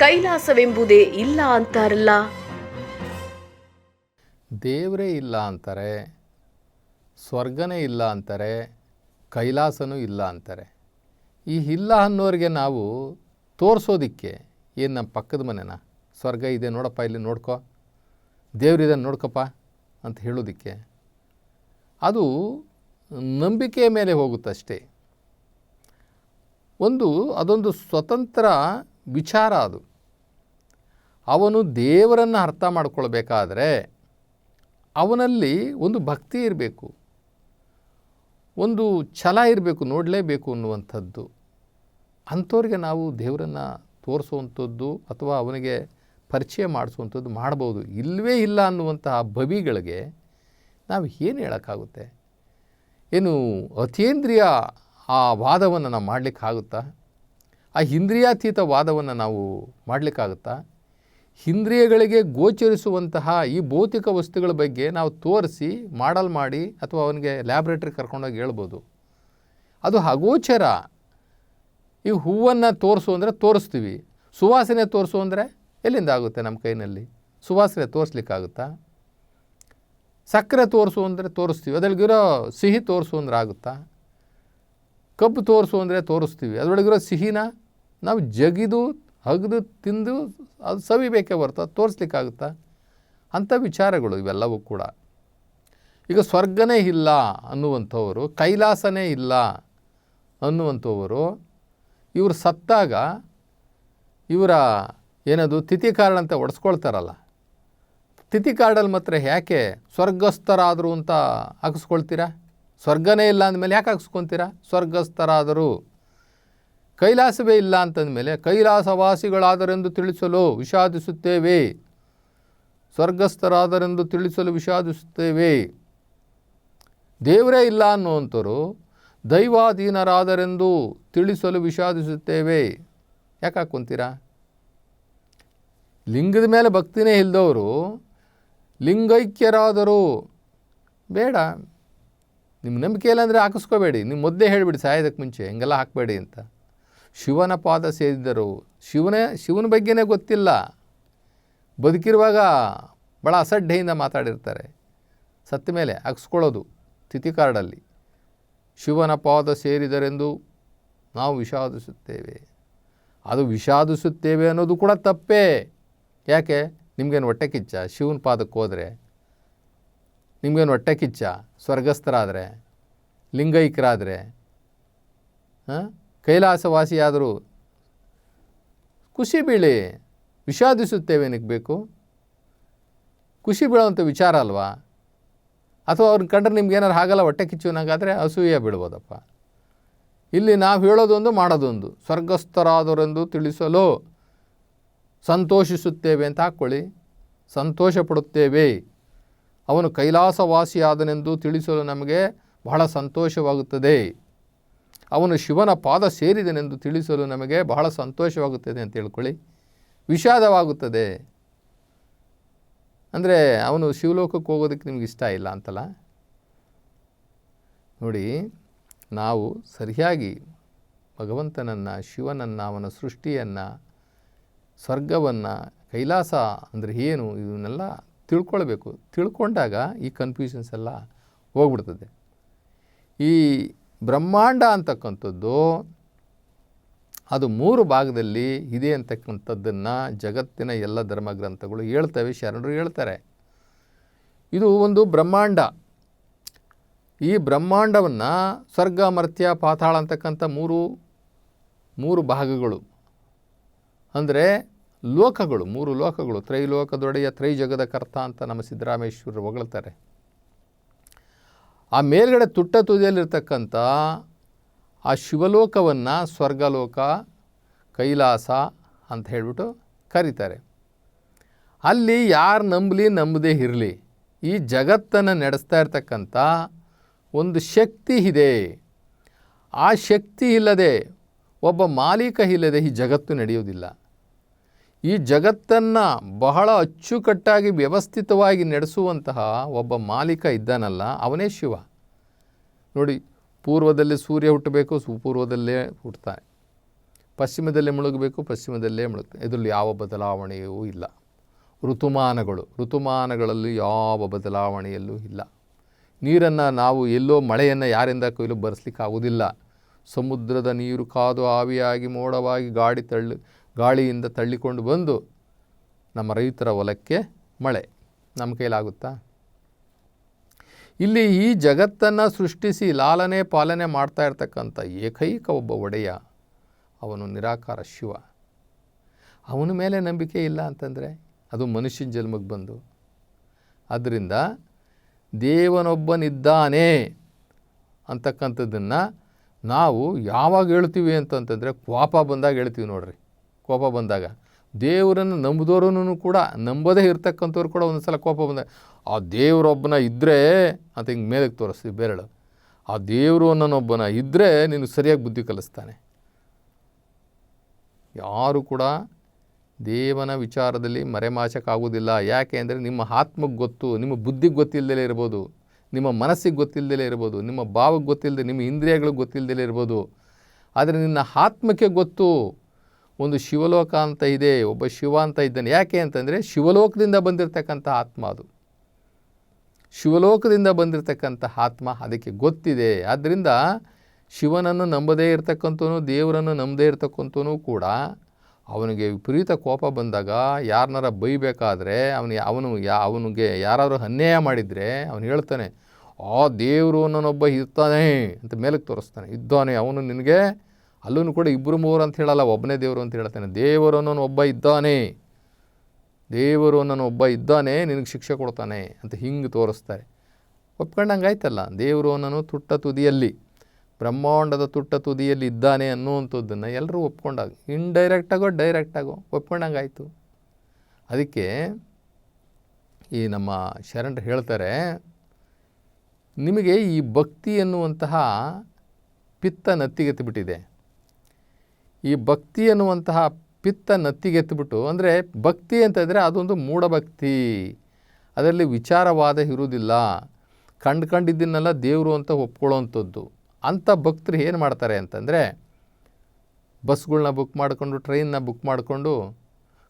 ಕೈಲಾಸವೆಂಬುದೇ ಇಲ್ಲ ಅಂತಾರಲ್ಲ. ದೇವರೇ ಇಲ್ಲ ಅಂತಾರೆ, ಸ್ವರ್ಗನೇ ಇಲ್ಲ ಅಂತಾರೆ, ಕೈಲಾಸನೂ ಇಲ್ಲ ಅಂತಾರೆ. ಈ ಇಲ್ಲ ಅನ್ನೋರಿಗೆ ನಾವು ತೋರಿಸೋದಿಕ್ಕೆ ಏನು ನಮ್ಮ ಪಕ್ಕದ ಮನೆನ? ಸ್ವರ್ಗ ಇದೆ ನೋಡಪ್ಪ, ಇಲ್ಲಿ ನೋಡ್ಕೊ. ದೇವರಿದೆ ನೋಡ್ಕಪ್ಪ ಅಂತ ಹೇಳೋದಿಕ್ಕೆ. ಅದು ನಂಬಿಕೆಯ ಮೇಲೆ ಹೋಗುತ್ತಷ್ಟೇ. ಒಂದು ಅದೊಂದು ಸ್ವತಂತ್ರ ವಿಚಾರ ಅದು. ಅವನು ದೇವರನ್ನು ಅರ್ಥ ಮಾಡಿಕೊಳ್ಬೇಕಾದ್ರೆ ಅವನಲ್ಲಿ ಒಂದು ಭಕ್ತಿ ಇರಬೇಕು. ಒಂದು ಛಲ ಇರಬೇಕು, ನೋಡಲೇಬೇಕು ಅನ್ನುವಂಥದ್ದು. ಅಂಥವ್ರಿಗೆ ನಾವು ದೇವರನ್ನು ತೋರಿಸುವಂಥದ್ದು ಅಥವಾ ಅವನಿಗೆ ಪರಿಚಯ ಮಾಡಿಸುವಂಥದ್ದು ಮಾಡ್ಬೋದು. ಇಲ್ಲವೇ ಇಲ್ಲ ಅನ್ನುವಂತಹ ಭವಿಗಳಿಗೆ ನಾವು ಏನು ಹೇಳೋಕ್ಕಾಗುತ್ತೆ? ಏನು ಅತೀಂದ್ರಿಯ ಆ ವಾದವನ್ನು ನಾವು ಮಾಡಲಿಕ್ಕಾಗುತ್ತಾ? ಆ ಇಂದ್ರಿಯಾತೀತ ವಾದವನ್ನು ನಾವು ಮಾಡಲಿಕ್ಕಾಗುತ್ತಾ? ಇಂದ್ರಿಯಗಳಿಗೆ ಗೋಚರಿಸುವಂತಹ ಈ ಭೌತಿಕ ವಸ್ತುಗಳ ಬಗ್ಗೆ ನಾವು ತೋರಿಸಿ, ಮಾಡಲ್ ಮಾಡಿ ಅಥವಾ ಅವನಿಗೆ ಲ್ಯಾಬ್ರೇಟ್ರಿ ಕರ್ಕೊಂಡೋಗಿ ಹೇಳ್ಬೋದು. ಅದು ಅಗೋಚರ. ಈ ಹೂವನ್ನು ತೋರಿಸು ಅಂದರೆ ತೋರಿಸ್ತೀವಿ. ಸುವಾಸನೆ ತೋರಿಸು ಅಂದರೆ ಎಲ್ಲಿಂದ ಆಗುತ್ತೆ ನಮ್ಮ ಕೈನಲ್ಲಿ? ಸುವಾಸನೆ ತೋರಿಸ್ಲಿಕ್ಕಾಗುತ್ತಾ? ಸಕ್ಕರೆ ತೋರಿಸು ಅಂದರೆ ತೋರಿಸ್ತೀವಿ. ಅದರೊಳಗಿರೋ ಸಿಹಿ ತೋರಿಸು ಅಂದ್ರೆ ಆಗುತ್ತಾ? ಕಬ್ಬು ತೋರಿಸು ಅಂದರೆ ತೋರಿಸ್ತೀವಿ. ಅದರೊಳಗಿರೋ ಸಿಹಿನ ನಾವು ಜಗಿದು, ಹಗ್ದು, ತಿಂದು ಅದು ಸವಿಬೇಕೇ ಹೊರ್ತು ತೋರಿಸ್ಲಿಕ್ಕಾಗುತ್ತಾ? ಅಂಥ ವಿಚಾರಗಳು ಇವೆಲ್ಲವೂ ಕೂಡ. ಈಗ ಸ್ವರ್ಗನೇ ಇಲ್ಲ ಅನ್ನುವಂಥವರು, ಕೈಲಾಸನೇ ಇಲ್ಲ ಅನ್ನುವಂಥವರು, ಇವರು ಸತ್ತಾಗ ಇವರ ಏನದು, ತಿಥಿ ಕಾರ್ಡ್ ಅಂತ ಒಡಿಸ್ಕೊಳ್ತಾರಲ್ಲ. ತಿಥಿ ಕಾರ್ಡಲ್ಲಿ ಮಾತ್ರ ಯಾಕೆ ಸ್ವರ್ಗಸ್ಥರಾದರು ಅಂತ ಹಾಕಿಸ್ಕೊಳ್ತೀರಾ? ಸ್ವರ್ಗನೇ ಇಲ್ಲ ಅಂದಮೇಲೆ ಯಾಕೆ ಹಾಕಿಸ್ಕೊತೀರಾ ಸ್ವರ್ಗಸ್ಥರಾದರು. ಕೈಲಾಸವೇ ಇಲ್ಲ ಅಂತಂದಮೇಲೆ ಕೈಲಾಸವಾಸಿಗಳಾದರೆಂದು ತಿಳಿಸಲು ವಿಷಾದಿಸುತ್ತೇವೆ. ಸ್ವರ್ಗಸ್ಥರಾದರೆಂದು ತಿಳಿಸಲು ವಿಷಾದಿಸುತ್ತೇವೆ. ದೇವರೇ ಇಲ್ಲ ಅನ್ನುವಂಥರು ದೈವಾಧೀನರಾದರೆಂದು ತಿಳಿಸಲು ವಿಷಾದಿಸುತ್ತೇವೆ. ಯಾಕೆ ಲಿಂಗದ ಮೇಲೆ ಭಕ್ತಿನೇ ಇಲ್ಲದವರು ಲಿಂಗೈಕ್ಯರಾದರು ಬೇಡ. ನಿಮ್ಮ ನಂಬಿಕೆ ಇಲ್ಲ ಅಂದರೆ ಹಾಕಿಸ್ಕೋಬೇಡಿ. ನಿಮ್ಮ ಮೊದಲೇ ಹೇಳಿಬಿಡಿ, ಸಾಯೋದಕ್ಕೆ ಮುಂಚೆ. ಹಿಂಗೆಲ್ಲ ಹಾಕಬೇಡಿ ಅಂತ. ಶಿವನ ಪಾದ ಸೇರಿದ್ದರು. ಶಿವನೇ, ಶಿವನ ಬಗ್ಗೆನೇ ಗೊತ್ತಿಲ್ಲ. ಬದುಕಿರುವಾಗ ಭಾಳ ಅಸಡ್ಡೆಯಿಂದ ಮಾತಾಡಿರ್ತಾರೆ. ಸತ್ತ ಮೇಲೆ ಹಾಕ್ಸ್ಕೊಳ್ಳೋದು ತಿಥಿ ಕಾರ್ಡಲ್ಲಿ. ಶಿವನ ಪಾದ ಸೇರಿದರೆಂದು ನಾವು ವಿಷಾದಿಸುತ್ತೇವೆ. ಅದು ವಿಷಾದಿಸುತ್ತೇವೆ ಅನ್ನೋದು ಕೂಡ ತಪ್ಪೇ. ಯಾಕೆ? ನಿಮಗೇನು ಹೊಟ್ಟೆ ಕಿಚ್ಚ? ಶಿವನ ಪಾದಕ್ಕೆ ಹೋದರೆ? ನಿಮಗೇನು ಹೊಟ್ಟೆ ಕಿಚ್ಚ? ಸ್ವರ್ಗಸ್ಥರಾದರೆ? ಲಿಂಗೈಕ್ಯರಾದರೆ ಹಾಂ? ಕೈಲಾಸವಾಸಿಯಾದರೂ ಖುಷಿ ಬೀಳಿ ವಿಷಾದಿಸುತ್ತೇವೆ ಬೇಕು? ಖುಷಿ ಬೀಳುವಂಥ ವಿಚಾರ ಅಲ್ವಾ? ಅಥವಾ ಅವ್ರನ್ನ ಕಂಡ್ರೆ ನಿಮ್ಗೆ ಏನಾರು ಆಗಲ್ಲ ಹೊಟ್ಟೆ ಕಿಚ್ಚುನಾಗಾದರೆ ಅಸೂಯೆ ಬಿಡ್ಬೋದಪ್ಪ ಇಲ್ಲಿ ನಾವು ಹೇಳೋದೊಂದು ಮಾಡೋದೊಂದು. ಸ್ವರ್ಗಸ್ಥರಾದವರೆಂದು ತಿಳಿಸಲು ಸಂತೋಷಿಸುತ್ತೇವೆ ಅಂತ ಹಾಕ್ಕೊಳ್ಳಿ. ಸಂತೋಷ ಪಡುತ್ತೇವೆ. ಅವನು ಕೈಲಾಸವಾಸಿಯಾದನೆಂದು ತಿಳಿಸಲು ನಮಗೆ ಬಹಳ ಸಂತೋಷವಾಗುತ್ತದೆ. ಅವನು ಶಿವನ ಪಾದ ಸೇರಿದನೆಂದು ತಿಳಿಸಲು ನಮಗೆ ಬಹಳ ಸಂತೋಷವಾಗುತ್ತದೆ ಅಂತ ಹೇಳ್ಕೊಳ್ಳಿ. ವಿಷಾದವಾಗುತ್ತದೆ. ಅಂದರೆ ಅವನು ಶಿವಲೋಕಕ್ಕೆ ಹೋಗೋದಕ್ಕೆ ನಿಮ್ಗೆ ಇಷ್ಟ ಇಲ್ಲ ಅಂತಲ್ಲ? ನೋಡಿ, ನಾವು ಸರಿಯಾಗಿ ಭಗವಂತನನ್ನು, ಶಿವನನ್ನು, ಅವನ ಸೃಷ್ಟಿಯನ್ನು, ಸ್ವರ್ಗವನ್ನು, ಕೈಲಾಸ ಅಂದರೆ ಏನು ಇದನ್ನೆಲ್ಲ ತಿಳ್ಕೊಳ್ಬೇಕು. ತಿಳ್ಕೊಂಡಾಗ ಈ ಕನ್ಫ್ಯೂಷನ್ಸ್ ಎಲ್ಲ ಹೋಗ್ಬಿಡ್ತದೆ. ಈ ಬ್ರಹ್ಮಾಂಡ ಅಂತಕ್ಕಂಥದ್ದು ಅದು ಮೂರು ಭಾಗದಲ್ಲಿ ಇದೆ ಅಂತಕ್ಕಂಥದ್ದನ್ನು ಜಗತ್ತಿನ ಎಲ್ಲ ಧರ್ಮಗ್ರಂಥಗಳು ಹೇಳ್ತವೆ, ಶರಣರು ಹೇಳ್ತಾರೆ. ಇದು ಒಂದು ಬ್ರಹ್ಮಾಂಡ. ಈ ಬ್ರಹ್ಮಾಂಡವನ್ನು ಸ್ವರ್ಗ, ಮರ್ತ್ಯ, ಪಾತಾಳ ಅಂತಕ್ಕಂಥ ಮೂರು ಮೂರು ಭಾಗಗಳು. ಅಂದರೆ ಲೋಕಗಳು, ಮೂರು ಲೋಕಗಳು. ತ್ರೈಲೋಕದೊಡೆಯ ತ್ರೈಜಗದ ಕರ್ತ ಅಂತ ನಮ್ಮ ಸಿದ್ದರಾಮೇಶ್ವರರು ಹೊಗಳ್ತಾರೆ. ಆ ಮೇಲ್ಗಡೆ ತುಟ್ಟ ತುದಿಯಲ್ಲಿರ್ತಕ್ಕಂಥ ಆ ಶಿವಲೋಕವನ್ನು ಸ್ವರ್ಗಲೋಕ, ಕೈಲಾಸ ಅಂತ ಹೇಳಿಬಿಟ್ಟು ಕರೀತಾರೆ. ಅಲ್ಲಿ ಯಾರು ನಂಬಲಿ ನಂಬದೇ ಇರಲಿ. ಈ ಜಗತ್ತನ್ನು ನಡೆಸ್ತಾ ಇರ್ತಕ್ಕಂಥ ಒಂದು ಶಕ್ತಿ ಇದೆ. ಆ ಶಕ್ತಿ ಇಲ್ಲದೆ ಒಬ್ಬ ಮಾಲೀಕ ಇಲ್ಲದೆ ಈ ಜಗತ್ತು ನಡೆಯುವುದಿಲ್ಲ. ಈ ಜಗತ್ತನ್ನು ಬಹಳ ಅಚ್ಚುಕಟ್ಟಾಗಿ ವ್ಯವಸ್ಥಿತವಾಗಿ ನಡೆಸುವಂತಹ ಒಬ್ಬ ಮಾಲೀಕ ಇದ್ದಾನಲ್ಲ, ಅವನೇ ಶಿವ. ನೋಡಿ, ಪೂರ್ವದಲ್ಲಿ ಸೂರ್ಯ ಹುಟ್ಟಬೇಕು ಸುಪೂರ್ವದಲ್ಲೇ ಹುಟ್ಟುತ್ತಾನೆ ಪಶ್ಚಿಮದಲ್ಲೇ ಮುಳುಗಬೇಕು, ಪಶ್ಚಿಮದಲ್ಲೇ ಮುಳುಗ್ತಾನೆ. ಇದರಲ್ಲಿ ಯಾವ ಬದಲಾವಣೆಯೂ ಇಲ್ಲ. ಋತುಮಾನಗಳು, ಋತುಮಾನಗಳಲ್ಲಿ ಯಾವ ಬದಲಾವಣೆಯಲ್ಲೂ ಇಲ್ಲ. ನೀರನ್ನು ನಾವು ಎಲ್ಲೋ ಮಳೆಯನ್ನು ಯಾರಿಂದ ಕೊಯ್ಲು ಬರೆಸ್ಲಿಕ್ಕಾಗೋದಿಲ್ಲ ಸಮುದ್ರದ ನೀರು ಕಾದು ಆವಿಯಾಗಿ ಮೋಡವಾಗಿ ಗಾಡಿ ತಳ್ಳಿ ಗಾಳಿಯಿಂದ ತಳ್ಳಿಕೊಂಡು ಬಂದು ನಮ್ಮ ರೈತರ ಹೊಲಕ್ಕೆ ಮಳೆ. ನಮ್ಮ ಕೈಲಾಗುತ್ತಾ? ಇಲ್ಲಿ ಈ ಜಗತ್ತನ್ನು ಸೃಷ್ಟಿಸಿ ಲಾಲನೆ ಪಾಲನೆ ಮಾಡ್ತಾ ಇರ್ತಕ್ಕಂಥ ಏಕೈಕ ಒಬ್ಬ ಒಡೆಯ ಅವನು ನಿರಾಕಾರ ಶಿವ. ಅವನ ಮೇಲೆ ನಂಬಿಕೆ ಇಲ್ಲ ಅಂತಂದರೆ ಅದು ಮನುಷ್ಯನ ಜನ್ಮಕ್ಕೆ ಬಂದು. ಆದ್ದರಿಂದ ದೇವನೊಬ್ಬನಿದ್ದಾನೆ ಅಂತಕ್ಕಂಥದ್ದನ್ನು ನಾವು ಯಾವಾಗ ಹೇಳ್ತೀವಿ ಅಂತಂತಂದರೆ ಕ್ವಾಪ ಬಂದಾಗ ಹೇಳ್ತೀವಿ ನೋಡ್ರಿ. ಕೋಪ ಬಂದಾಗ. ದೇವರನ್ನು ನಂಬಿದವ್ರೂ ಕೂಡ ನಂಬದೇ ಇರ್ತಕ್ಕಂಥವ್ರು ಕೂಡ ಒಂದು ಸಲ ಕೋಪ ಬಂದಾಗ, ಆ ದೇವರೊಬ್ಬನ ಇದ್ದರೆ ಅಂತ ಹಿಂಗೆ ಮೇಲಕ್ಕೆ ತೋರಿಸ್ತೀವಿ ಬೆರಳು. ಆ ದೇವರು ಅನ್ನೋನೊಬ್ಬನ ಇದ್ದರೆ ನೀನು ಸರಿಯಾಗಿ ಬುದ್ಧಿ ಕಲಿಸ್ತಾನೆ. ಯಾರು ಕೂಡ ದೇವನ ವಿಚಾರದಲ್ಲಿ ಮರೆಮಾಚಕ್ಕಾಗೋದಿಲ್ಲ ಯಾಕೆ ಅಂದರೆ ನಿಮ್ಮ ಆತ್ಮಕ್ಕೆ ಗೊತ್ತು, ನಿಮ್ಮ ಬುದ್ಧಿಗೆ ಗೊತ್ತಿಲ್ಲದೇ ಇರ್ಬೋದು, ನಿಮ್ಮ ಮನಸ್ಸಿಗೆ ಗೊತ್ತಿಲ್ಲದೇ ಇರ್ಬೋದು, ನಿಮ್ಮ ಭಾವಕ್ಕೆ ಗೊತ್ತಿಲ್ಲದೆ ನಿಮ್ಮ ಇಂದ್ರಿಯಗಳಿಗೆ ಗೊತ್ತಿಲ್ಲದೇ ಇರ್ಬೋದು. ಆದರೆ ನಿನ್ನ ಆತ್ಮಕ್ಕೆ ಗೊತ್ತು ಒಂದು ಶಿವಲೋಕ ಅಂತ ಇದೆ, ಒಬ್ಬ ಶಿವ ಅಂತ ಇದ್ದಾನೆ. ಯಾಕೆ ಅಂತಂದರೆ ಶಿವಲೋಕದಿಂದ ಬಂದಿರತಕ್ಕಂಥ ಆತ್ಮ ಅದು. ಶಿವಲೋಕದಿಂದ ಬಂದಿರತಕ್ಕಂಥ ಆತ್ಮ ಅದಕ್ಕೆ ಗೊತ್ತಿದೆ. ಆದ್ದರಿಂದ ಶಿವನನ್ನು ನಂಬದೇ ಇರತಕ್ಕಂಥವನು, ದೇವರನ್ನು ನಂಬದೇ ಇರತಕ್ಕಂಥವನು ಕೂಡ ಅವನಿಗೆ ವಿಪರೀತ ಕೋಪ ಬಂದಾಗ ಯಾರನ್ನಾರ ಬೈಬೇಕಾದರೆ ಅವನು ಅವನು ಯಾ, ಅವನಿಗೆ ಯಾರಾದರೂ ಅನ್ಯಾಯ ಮಾಡಿದರೆ ಅವನು ಹೇಳ್ತಾನೆ, ಆ ದೇವರು ಅನ್ನೋನೊಬ್ಬ ಇರ್ತಾನೆ ಅಂತ ಮೇಲಕ್ಕೆ ತೋರಿಸ್ತಾನೆ. ಇದ್ದಾನೆ ಅವನು ನಿನಗೆ ಅಲ್ಲೂ ಕೂಡ ಇಬ್ಬರು ಮೂವರು ಅಂತ ಹೇಳಲ್ಲ, ಒಬ್ಬನೇ ದೇವರು ಅಂತ ಹೇಳ್ತಾನೆ ದೇವರು ಅನ್ನೋನು ಒಬ್ಬ ಇದ್ದಾನೆ. ದೇವರು ಅನ್ನೋನು ಒಬ್ಬ ಇದ್ದಾನೆ, ನಿನಗೆ ಶಿಕ್ಷೆ ಕೊಡ್ತಾನೆ ಅಂತ ಹಿಂಗೆ ತೋರಿಸ್ತಾರೆ. ಒಪ್ಕೊಂಡಂಗೆ ಆಯ್ತಲ್ಲ, ದೇವರು ಅನ್ನೋನು ತುಟ್ಟ ತುದಿಯಲ್ಲಿ, ಬ್ರಹ್ಮಾಂಡದ ತುಟ್ಟ ತುದಿಯಲ್ಲಿ ಇದ್ದಾನೆ ಅನ್ನುವಂಥದ್ದನ್ನು ಎಲ್ಲರೂ ಒಪ್ಕೊಂಡಾಗ ಇಂಡೈರೆಕ್ಟಾಗೋ ಡೈರೆಕ್ಟಾಗೋ ಒಪ್ಕೊಂಡಂಗೆ ಆಯಿತು. ಅದಕ್ಕೆ ಈ ನಮ್ಮ ಶರಣರು ಹೇಳ್ತಾರೆ, ನಿಮಗೆ ಈ ಭಕ್ತಿ ಎನ್ನುವಂತಹ ಪಿತ್ತ ನತ್ತಿಗೆತ್ತಿಬಿಟ್ಟಿದೆ ಈ ಭಕ್ತಿ ಎನ್ನುವಂತಹ ಪಿತ್ತ ನತ್ತಿಗೆತ್ಬಿಟ್ಟು ಅಂದರೆ ಭಕ್ತಿ ಅಂತಂದರೆ ಅದೊಂದು ಮೂಢಭಕ್ತಿ. ಅದರಲ್ಲಿ ವಿಚಾರವಾದ ಇರುವುದಿಲ್ಲ. ಕಂಡು ಕಂಡಿದ್ದನ್ನೆಲ್ಲ ದೇವರು ಅಂತ ಒಪ್ಕೊಳ್ಳೋವಂಥದ್ದು. ಅಂಥ ಭಕ್ತರು ಏನು ಮಾಡ್ತಾರೆ ಅಂತಂದರೆ ಬಸ್ಗಳನ್ನ ಬುಕ್ ಮಾಡಿಕೊಂಡು, ಟ್ರೈನ್ನ ಬುಕ್ ಮಾಡಿಕೊಂಡು,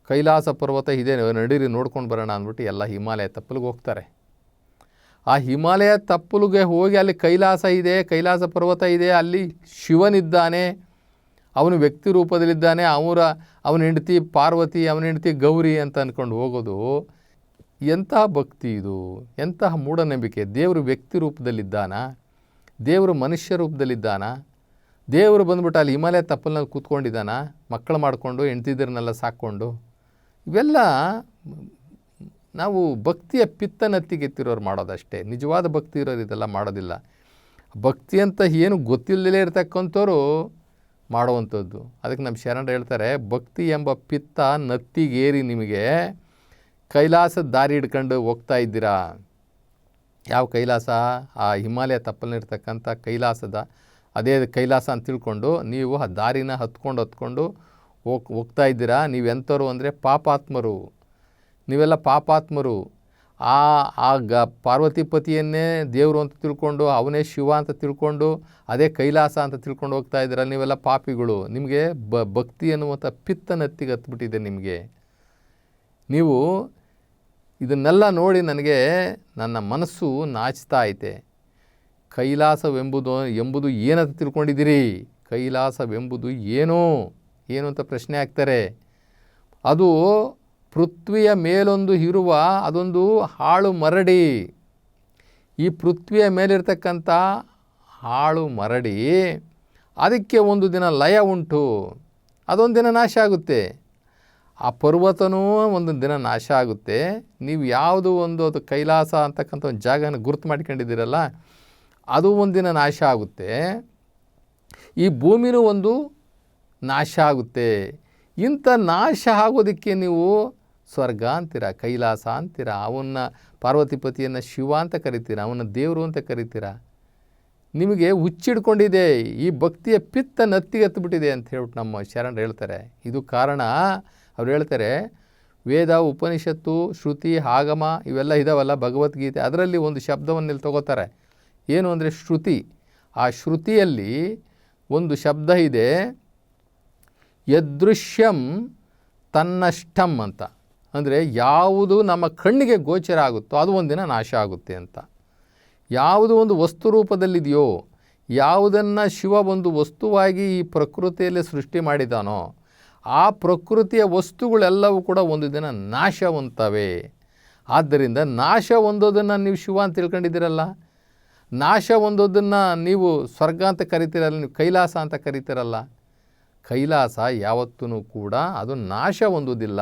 ಕೈಲಾಸ ಪರ್ವತ ಇದೆ, ನಡೀರಿ ನೋಡ್ಕೊಂಡು ಬರೋಣ ಅಂದ್ಬಿಟ್ಟು ಎಲ್ಲ ಹಿಮಾಲಯ ತಪ್ಪಲಿಗೆ ಹೋಗ್ತಾರೆ. ಆ ಹಿಮಾಲಯ ತಪ್ಪಲಿಗೆ ಹೋಗಿ ಅಲ್ಲಿ ಕೈಲಾಸ ಇದೆ, ಕೈಲಾಸ ಪರ್ವತ ಇದೆ, ಅಲ್ಲಿ ಶಿವನಿದ್ದಾನೆ ಅವನು ವ್ಯಕ್ತಿ ರೂಪದಲ್ಲಿದ್ದಾನೆ, ಅವರ, ಅವನ ಹೆಂಡತಿ ಪಾರ್ವತಿ, ಅವನ ಹೆಂಡತಿ ಗೌರಿ ಅಂತ ಅಂದ್ಕೊಂಡು ಹೋಗೋದು. ಎಂತಹ ಭಕ್ತಿ ಇದು, ಎಂತಹ ಮೂಢನಂಬಿಕೆ. ದೇವರು ವ್ಯಕ್ತಿ ರೂಪದಲ್ಲಿದ್ದಾನ? ದೇವರು ಮನುಷ್ಯ ರೂಪದಲ್ಲಿದ್ದಾನ? ದೇವರು ಬಂದ್ಬಿಟ್ಟು ಅಲ್ಲಿ ಹಿಮಾಲಯ ತಪ್ಪಲನ್ನ ಕೂತ್ಕೊಂಡಿದ್ದಾನ? ಮಕ್ಕಳು ಮಾಡಿಕೊಂಡು, ಹೆಂಡ್ತಿದ್ರನ್ನೆಲ್ಲ ಸಾಕ್ಕೊಂಡು. ಇವೆಲ್ಲ ನಾವು ಭಕ್ತಿಯ ಪಿತ್ತನತ್ತಿಗೆತ್ತಿರೋರು ಮಾಡೋದಷ್ಟೇ. ನಿಜವಾದ ಭಕ್ತಿ ಇರೋರು ಇದೆಲ್ಲ ಮಾಡೋದಿಲ್ಲ. ಭಕ್ತಿ ಅಂತ ಏನು ಗೊತ್ತಿಲ್ಲದೇ ಇರತಕ್ಕಂಥವ್ರು ಮಾಡುವಂಥದ್ದು. ಅದಕ್ಕೆ ನಮ್ಮ ಶರಣರು ಹೇಳ್ತಾರೆ, ಭಕ್ತಿ ಎಂಬ ಪಿತ್ತ ನತ್ತಿಗೇರಿ ನಿಮಗೆ ಕೈಲಾಸದ ದಾರಿ ಹಿಡ್ಕೊಂಡು ಹೋಗ್ತಾ ಇದ್ದೀರಾ? ಯಾವ ಕೈಲಾಸ? ಆ ಹಿಮಾಲಯ ತಪ್ಪಲ್ಲಿರ್ತಕ್ಕಂಥ ಕೈಲಾಸದ, ಅದೇ ಕೈಲಾಸ ಅಂತ ತಿಳ್ಕೊಂಡು ನೀವು ಆ ದಾರಿನ ಹತ್ಕೊಂಡು ಹತ್ಕೊಂಡು ಹೋಗ್, ಹೋಗ್ತಾ ಇದ್ದೀರಾ? ನೀವೆಂಥವ್ರು ಅಂದರೆ ಪಾಪಾತ್ಮರು. ನೀವೆಲ್ಲ ಪಾಪಾತ್ಮರು. ಆ ಆ ಗ ಪಾರ್ವತಿಪತಿಯನ್ನೇ ದೇವರು ಅಂತ ತಿಳ್ಕೊಂಡು, ಅವನೇ ಶಿವ ಅಂತ ತಿಳ್ಕೊಂಡು, ಅದೇ ಕೈಲಾಸ ಅಂತ ತಿಳ್ಕೊಂಡು ಹೋಗ್ತಾ ಇದ್ದೀರ ನೀವೆಲ್ಲ ಪಾಪಿಗಳು. ನಿಮಗೆ ಬ, ಭಕ್ತಿ ಅನ್ನುವಂಥ ಪಿತ್ತನತ್ತಿಗೆ ಹತ್ಬಿಟ್ಟಿದೆ ನಿಮಗೆ. ನೀವು ಇದನ್ನೆಲ್ಲ ನೋಡಿ ನನಗೆ ನನ್ನ ಮನಸ್ಸು ನಾಚ್ತಾ ಐತೆ. ಕೈಲಾಸವೆಂಬುದು, ಎಂಬುದು ಏನಂತ ತಿಳ್ಕೊಂಡಿದ್ದೀರಿ? ಕೈಲಾಸವೆಂಬುದು ಏನು? ಏನು ಅಂತ ಪ್ರಶ್ನೆ ಹಾಕ್ತಾರೆ. ಅದು ಪೃಥ್ವಿಯ ಮೇಲೊಂದು ಇರುವ ಅದೊಂದು ಹಾಳು ಮರಡಿ. ಈ ಪೃಥ್ವಿಯ ಮೇಲಿರ್ತಕ್ಕಂಥ ಹಾಳು ಮರಡಿ, ಅದಕ್ಕೆ ಒಂದು ದಿನ ಲಯ ಉಂಟು. ಅದೊಂದು ದಿನ ನಾಶ ಆಗುತ್ತೆ. ಆ ಪರ್ವತನೂ ಒಂದು ದಿನ ನಾಶ ಆಗುತ್ತೆ. ನೀವು ಯಾವುದು ಒಂದು ಅದು ಕೈಲಾಸ ಅಂತಕ್ಕಂಥ ಒಂದು ಜಾಗನ ಗುರುತು ಮಾಡ್ಕೊಂಡಿದ್ದೀರಲ್ಲ, ಅದು ಒಂದಿನ ನಾಶ ಆಗುತ್ತೆ. ಈ ಭೂಮಿನೂ ಒಂದು ನಾಶ ಆಗುತ್ತೆ. ಇಂಥ ನಾಶ ಆಗೋದಕ್ಕೆ ನೀವು ಸ್ವರ್ಗ ಅಂತೀರ ಕೈಲಾಸ ಅಂತೀರ ಅವನ್ನ ಪಾರ್ವತಿಪತಿಯನ್ನು ಶಿವ ಅಂತ ಕರಿತೀರ ಅವನ ದೇವರು ಅಂತ ಕರಿತೀರ? ನಿಮಗೆ ಹುಚ್ಚಿಡ್ಕೊಂಡಿದೆ, ಈ ಭಕ್ತಿಯ ಪಿತ್ತ ನತ್ತಿಗೆ ಹತ್ಬಿಟ್ಟಿದೆ ಅಂತ ಹೇಳ್ಬಿಟ್ಟು ನಮ್ಮ ಶರಣರು ಹೇಳ್ತಾರೆ. ಇದು ಕಾರಣ, ಅವ್ರು ಹೇಳ್ತಾರೆ, ವೇದ, ಉಪನಿಷತ್ತು, ಶ್ರುತಿ ಆಗಮ ಇವೆಲ್ಲ ಇದಾವಲ್ಲ ಭಗವದ್ಗೀತೆ, ಅದರಲ್ಲಿ ಒಂದು ಶಬ್ದವನ್ನು ಇಲ್ಲಿ ತಗೋತಾರೆ. ಏನು ಅಂದರೆ ಶ್ರುತಿ. ಆ ಶ್ರುತಿಯಲ್ಲಿ ಒಂದು ಶಬ್ದ ಇದೆ, ಯದೃಶ್ಯಂ ತನ್ನಷ್ಟಂ ಅಂತ. ಅಂದರೆ ಯಾವುದು ನಮ್ಮ ಕಣ್ಣಿಗೆ ಗೋಚರ ಆಗುತ್ತೋ ಅದು ಒಂದಿನ ನಾಶ ಆಗುತ್ತೆ ಅಂತ. ಯಾವುದು ಒಂದು ವಸ್ತು ರೂಪದಲ್ಲಿದೆಯೋ, ಯಾವುದನ್ನು ಶಿವ ಒಂದು ವಸ್ತುವಾಗಿ ಈ ಪ್ರಕೃತಿಯಲ್ಲಿ ಸೃಷ್ಟಿ ಮಾಡಿದಾನೋ, ಆ ಪ್ರಕೃತಿಯ ವಸ್ತುಗಳೆಲ್ಲವೂ ಕೂಡ ಒಂದು ದಿನ ನಾಶ ಹೊಂದ್ತವೆ. ಆದ್ದರಿಂದ ನಾಶ ಹೊಂದೋದನ್ನು ನೀವು ಶಿವ ಅಂತ ತಿಳ್ಕೊಂಡಿದ್ದೀರಲ್ಲ? ನಾಶ ಹೊಂದೋದನ್ನು ನೀವು ಸ್ವರ್ಗ ಅಂತ ಕರಿತೀರಲ್ಲ, ನೀವು ಕೈಲಾಸ ಅಂತ ಕರಿತೀರಲ್ಲ? ಕೈಲಾಸ ಯಾವತ್ತೂ ಕೂಡ ಅದು ನಾಶ ಹೊಂದುವುದಿಲ್ಲ.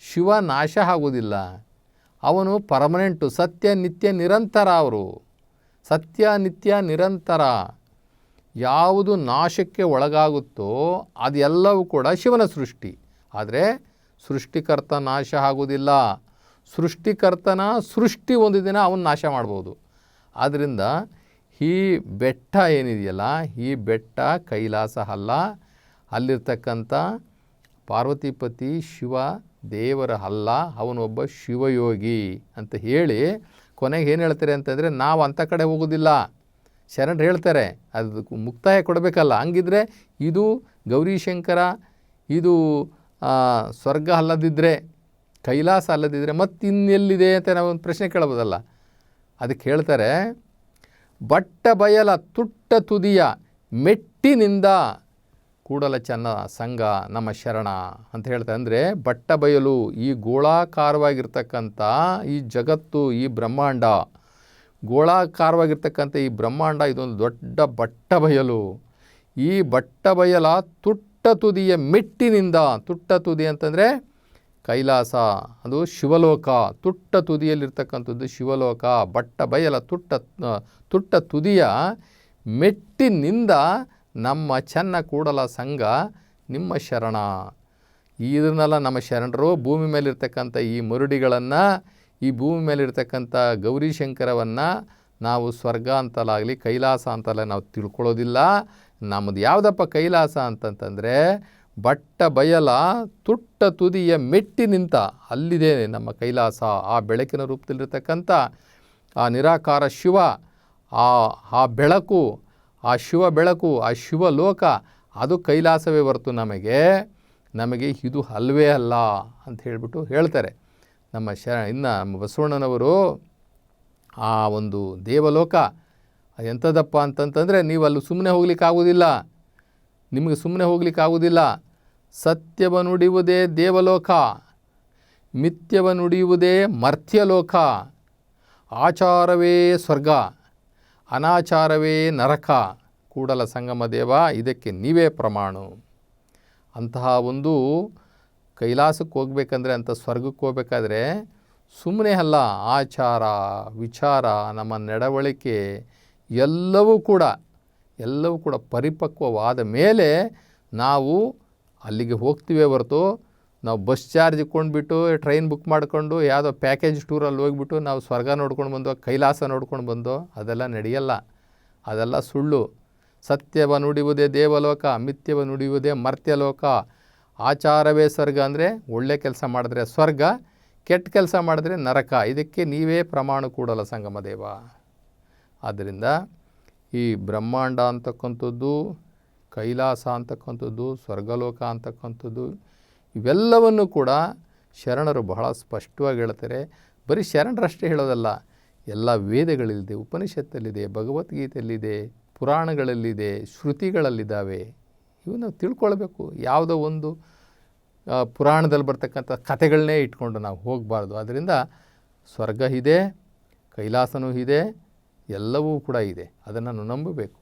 ಶಿವ ನಾಶ ಆಗುವುದಿಲ್ಲ. ಅವನು ಪರ್ಮನೆಂಟು, ಸತ್ಯ, ನಿತ್ಯ, ನಿರಂತರ ಅವರು. ಸತ್ಯ, ನಿತ್ಯ, ನಿರಂತರ. ಯಾವುದು ನಾಶಕ್ಕೆ ಒಳಗಾಗುತ್ತೋ ಅದೆಲ್ಲವೂ ಕೂಡ ಶಿವನ ಸೃಷ್ಟಿ. ಆದರೆ ಸೃಷ್ಟಿಕರ್ತ ನಾಶ ಆಗುವುದಿಲ್ಲ. ಸೃಷ್ಟಿಕರ್ತನ ಸೃಷ್ಟಿ ಒಂದು ದಿನ ಅವನು ನಾಶ ಮಾಡ್ಬೋದು. ಆದ್ದರಿಂದ ಈ ಬೆಟ್ಟ ಏನಿದೆಯಲ್ಲ, ಈ ಬೆಟ್ಟ ಕೈಲಾಸ ಅಲ್ಲ. ಅಲ್ಲಿರ್ತಕ್ಕಂಥ ಪಾರ್ವತಿಪತಿ, ಶಿವ ದೇವರ ಅಲ್ಲ ಅವನೊಬ್ಬ ಶಿವಯೋಗಿ ಅಂತ ಹೇಳಿ ಕೊನೆಗೆ ಏನು ಹೇಳ್ತಾರೆ ಅಂತಂದರೆ, ನಾವು ಅಂಥ ಕಡೆ ಹೋಗೋದಿಲ್ಲ. ಶರಣರು ಹೇಳ್ತಾರೆ ಅದು ಮುಕ್ತಾಯ ಕೊಡಬೇಕಲ್ಲ. ಹಂಗಿದ್ರೆ ಇದು ಗೌರಿಶಂಕರ, ಇದು ಸ್ವರ್ಗ ಅಲ್ಲದಿದ್ದರೆ ಕೈಲಾಸ ಅಲ್ಲದಿದ್ದರೆ ಮತ್ತಿನ್ನೆಲ್ಲಿದೆ ಅಂತ ನಾವು ಒಂದು ಪ್ರಶ್ನೆ ಕೇಳ್ಬೋದಲ್ಲ. ಅದಕ್ಕೆ ಹೇಳ್ತಾರೆ ಬಟ್ಟ ಬಯಲ ತುಟ್ಟ ತುದಿಯ ಮೆಟ್ಟಿನಿಂದ ಕೂಡಲ ಚೆನ್ನ ಸಂಘ ನಮ್ಮ ಶರಣ ಅಂತ ಹೇಳ್ತಾರೆ ಅಂದರೆ ಬಟ್ಟ ಬಯಲು ಈ ಗೋಳಾಕಾರವಾಗಿರ್ತಕ್ಕಂಥ ಈ ಜಗತ್ತು, ಈ ಬ್ರಹ್ಮಾಂಡ. ಗೋಳಾಕಾರವಾಗಿರ್ತಕ್ಕಂಥ ಈ ಬ್ರಹ್ಮಾಂಡ ಇದೊಂದು ದೊಡ್ಡ ಬಟ್ಟ ಬಯಲು ಈ ಬಟ್ಟ ಬಯಲ ತುಟ್ಟ ತುದಿಯ ಮೆಟ್ಟಿನಿಂದ, ತುಟ್ಟ ತುದಿ ಅಂತಂದರೆ ಕೈಲಾಸ, ಅದು ಶಿವಲೋಕ. ತುಟ್ಟ ತುದಿಯಲ್ಲಿರ್ತಕ್ಕಂಥದ್ದು ಶಿವಲೋಕ ಬಟ್ಟ ಬಯಲ ತುಟ್ಟ ತುಟ್ಟ ತುದಿಯ ಮೆಟ್ಟಿನಿಂದ ನಮ್ಮ ಚೆನ್ನ ಕೂಡಲ ಸಂಘ ನಿಮ್ಮ ಶರಣ. ಇದನ್ನೆಲ್ಲ ನಮ್ಮ ಶರಣರು ಭೂಮಿ ಮೇಲಿರ್ತಕ್ಕಂಥ ಈ ಮುರುಡಿಗಳನ್ನು, ಈ ಭೂಮಿ ಮೇಲಿರ್ತಕ್ಕಂಥ ಗೌರಿಶಂಕರವನ್ನು ನಾವು ಸ್ವರ್ಗ ಅಂತಲಾಗಲಿ, ಕೈಲಾಸ ಅಂತಲ್ಲ ನಾವು ತಿಳ್ಕೊಳ್ಳೋದಿಲ್ಲ. ನಮ್ಮದು ಯಾವುದಪ್ಪ ಕೈಲಾಸ ಅಂತಂತಂದರೆ, ಬಟ್ಟ ಬಯಲ ತುಟ್ಟ ತುದಿಯ ಮೆಟ್ಟಿ ನಿಂತ ಅಲ್ಲಿದೆ ನಮ್ಮ ಕೈಲಾಸ, ಆ ಬೆಳಕಿನ ರೂಪದಲ್ಲಿರ್ತಕ್ಕಂಥ ಆ ನಿರಾಕಾರ ಶಿವ, ಆ ಆ ಬೆಳಕು ಆ ಶಿವ ಬೆಳಕು, ಆ ಶಿವ ಲೋಕ, ಅದು ಕೈಲಾಸವೇ ಹೊರತು ನಮಗೆ ನಮಗೆ ಇದು ಅಲ್ವೇ ಅಲ್ಲ ಅಂತ ಹೇಳಿಬಿಟ್ಟು ಹೇಳ್ತಾರೆ. ನಮ್ಮ ಶ ಇನ್ನು ನಮ್ಮ ಬಸವಣ್ಣನವರು ಆ ಒಂದು ದೇವಲೋಕ ಎಂಥದಪ್ಪ ಅಂತಂತಂದರೆ ನೀವು ಅಲ್ಲಿ ಸುಮ್ಮನೆ ಹೋಗ್ಲಿಕ್ಕೆ ಆಗೋದಿಲ್ಲ. ನಿಮಗೆ ಸುಮ್ಮನೆ ಹೋಗ್ಲಿಕ್ಕೆ ಆಗೋದಿಲ್ಲ. ಸತ್ಯವ ನುಡಿಯುವುದೇ ದೇವಲೋಕ, ಮಿಥ್ಯವ ನುಡಿಯುವುದೇ ಮರ್ತ್ಯಲೋಕ, ಆಚಾರವೇ ಸ್ವರ್ಗ. ಅನಾಚಾರವೇ ನರಕ, ಕೂಡಲ ಸಂಗಮ ದೇವ, ಇದಕ್ಕೆ ನೀವೇ ಪ್ರಮಾಣ. ಅಂತಹ ಒಂದು ಕೈಲಾಸಕ್ಕೆ ಹೋಗ್ಬೇಕಂದ್ರೆ ಅಂಥ ಸ್ವರ್ಗಕ್ಕೆ ಹೋಗ್ಬೇಕಾದ್ರೆ ಸುಮ್ಮನೆ ಅಲ್ಲ, ಆಚಾರ, ವಿಚಾರ, ನಮ್ಮ ನಡವಳಿಕೆ, ಎಲ್ಲವೂ ಕೂಡ ಎಲ್ಲವೂ ಕೂಡ ಪರಿಪಕ್ವವಾದ ಮೇಲೆ ನಾವು ಅಲ್ಲಿಗೆ ಹೋಗ್ತೀವಿ ಹೊರತು ನಾವು ಬಸ್ ಚಾರ್ಜ್ ಇಟ್ಕೊಂಡ್ಬಿಟ್ಟು ಟ್ರೈನ್ ಬುಕ್ ಮಾಡ್ಕೊಂಡು ಯಾವುದೋ ಪ್ಯಾಕೇಜ್ ಟೂರಲ್ಲಿ ಹೋಗ್ಬಿಟ್ಟು ನಾವು ಸ್ವರ್ಗ ನೋಡ್ಕೊಂಡು ಬಂದೋ ಕೈಲಾಸ ನೋಡ್ಕೊಂಡು ಬಂದೋ ಅದೆಲ್ಲ ನಡೆಯಲ್ಲ. ಅದೆಲ್ಲ ಸುಳ್ಳು. ಸತ್ಯವ ನುಡಿಯುವುದೇ ದೇವಲೋಕ, ಮಿಥ್ಯವ ನುಡಿಯುವುದೇ ಮರ್ತ್ಯಲೋಕ. ಆಚಾರವೇ ಸ್ವರ್ಗ ಅಂದರೆ ಒಳ್ಳೆ ಕೆಲಸ ಮಾಡಿದ್ರೆ ಸ್ವರ್ಗ, ಕೆಟ್ಟ ಕೆಲಸ ಮಾಡಿದ್ರೆ ನರಕ. ಇದಕ್ಕೆ ನೀವೇ ಪ್ರಮಾಣ ಕೂಡಲ್ಲ ಸಂಗಮ ದೇವ. ಆದ್ದರಿಂದ ಈ ಬ್ರಹ್ಮಾಂಡ ಅಂತಕ್ಕಂಥದ್ದು, ಕೈಲಾಸ ಅಂತಕ್ಕಂಥದ್ದು, ಸ್ವರ್ಗಲೋಕ ಅಂತಕ್ಕಂಥದ್ದು ಇವೆಲ್ಲವನ್ನು ಕೂಡ ಶರಣರು ಬಹಳ ಸ್ಪಷ್ಟವಾಗಿ ಹೇಳ್ತಾರೆ. ಬರೀ ಶರಣರಷ್ಟೇ ಹೇಳೋದಲ್ಲ, ಎಲ್ಲ ವೇದಗಳಲ್ಲಿದೆ, ಉಪನಿಷತ್ತಲ್ಲಿದೆ, ಭಗವದ್ಗೀತೆಯಲ್ಲಿದೆ, ಪುರಾಣಗಳಲ್ಲಿದೆ, ಶ್ರುತಿಗಳಲ್ಲಿದ್ದಾವೆ. ಇವು ನಾವು ತಿಳ್ಕೊಳ್ಬೇಕು. ಯಾವುದೋ ಒಂದು ಪುರಾಣದಲ್ಲಿ ಬರ್ತಕ್ಕಂಥ ಕಥೆಗಳನ್ನೇ ಇಟ್ಕೊಂಡು ನಾವು ಹೋಗಬಾರ್ದು. ಅದರಿಂದ ಸ್ವರ್ಗ ಇದೆ, ಕೈಲಾಸನೂ ಇದೆ, ಎಲ್ಲವೂ ಕೂಡ ಇದೆ. ಅದನ್ನು ನಂಬಬೇಕು.